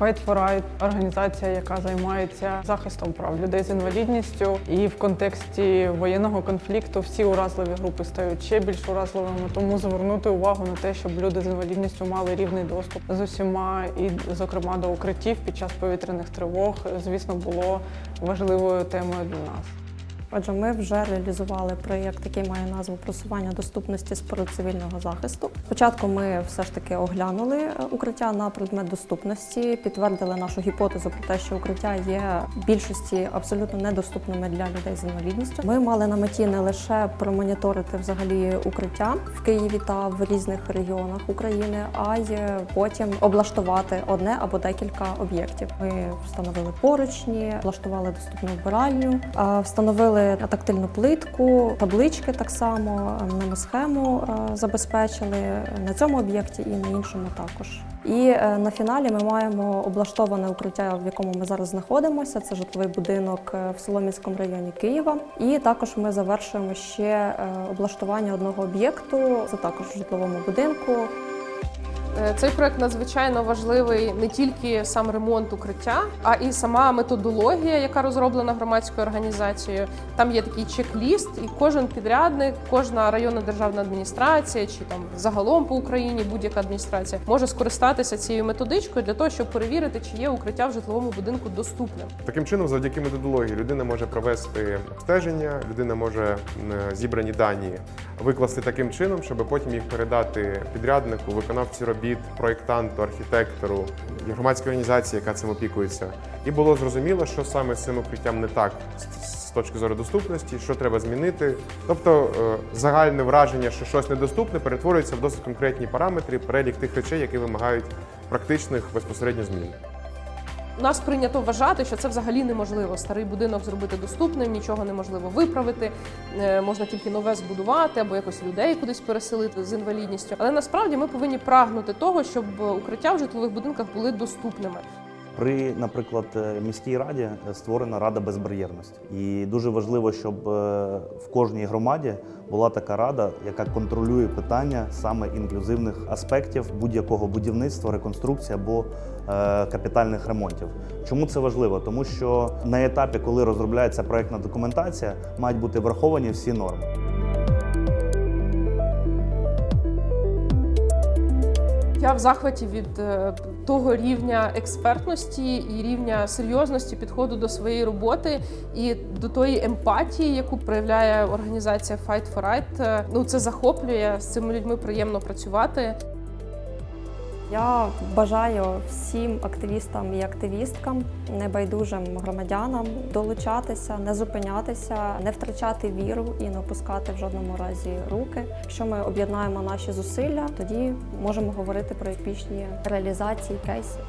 Fight for Right – організація, яка займається захистом прав людей з інвалідністю. І в контексті воєнного конфлікту всі уразливі групи стають ще більш уразливими. Тому звернути увагу на те, щоб люди з інвалідністю мали рівний доступ з усіма, і, зокрема, до укриттів під час повітряних тривог, звісно, було важливою темою для нас. Отже, ми вже реалізували проєкт, який має назву просування доступності споруд цивільного захисту. Спочатку ми все ж таки оглянули е, укриття на предмет доступності, підтвердили нашу гіпотезу про те, що укриття є в більшості абсолютно недоступними для людей з інвалідністю. Ми мали на меті не лише промоніторити взагалі укриття в Києві та в різних регіонах України, а й потім облаштувати одне або декілька об'єктів. Ми встановили поручні, влаштували доступну вбиральню, а, встановили тактильну плитку, таблички так само, мнемосхему е, забезпечили на цьому об'єкті і на іншому також. І е, на фіналі ми маємо облаштоване укриття, в якому ми зараз знаходимося. Це житловий будинок е, в Солом'янському районі Києва. І також ми завершуємо ще облаштування одного об'єкту. Це також в житловому будинку. Е, Цей проект надзвичайно важливий не тільки сам ремонт укриття, а і сама методологія, яка розроблена громадською організацією. Там є такий чек-ліст, і кожен підрядник, кожна районна державна адміністрація чи там загалом по Україні будь-яка адміністрація може скористатися цією методичкою для того, щоб перевірити, чи є укриття в житловому будинку доступним. Таким чином, завдяки методології, людина може провести обстеження, людина може зібрані дані викласти таким чином, щоб потім їх передати підряднику, виконавцю робіт, проєктанту, архітектору, громадської організації, яка цим опікується. І було зрозуміло, що саме з цим укриттям не так з- з точки зору доступності, що треба змінити. Тобто е, загальне враження, що щось недоступне, перетворюється в досить конкретні параметри, перелік тих речей, які вимагають практичних безпосередньо змін. Нас прийнято вважати, що це взагалі неможливо. Старий будинок зробити доступним, нічого неможливо виправити. е, Можна тільки нове збудувати або якось людей кудись переселити з інвалідністю. Але насправді ми повинні прагнути того, щоб укриття в житлових будинках були доступними. При, наприклад, е, міській раді створена рада безбар'єрності, і дуже важливо, щоб е, в кожній громаді була така рада, яка контролює питання саме інклюзивних аспектів будь-якого будівництва, реконструкції або е, капітальних ремонтів. Чому це важливо? Тому що на етапі, коли розробляється проектна документація, мають бути враховані всі норми. Я в захваті від е, того рівня експертності і рівня серйозності підходу до своєї роботи і до тої емпатії, яку проявляє організація Fight for Right. Е, Ну це захоплює з цими людьми приємно працювати. Я бажаю всім активістам і активісткам, небайдужим громадянам долучатися, не зупинятися, не втрачати віру і не опускати в жодному разі руки. Якщо ми об'єднаємо наші зусилля, тоді можемо говорити про епічні реалізації кейсів.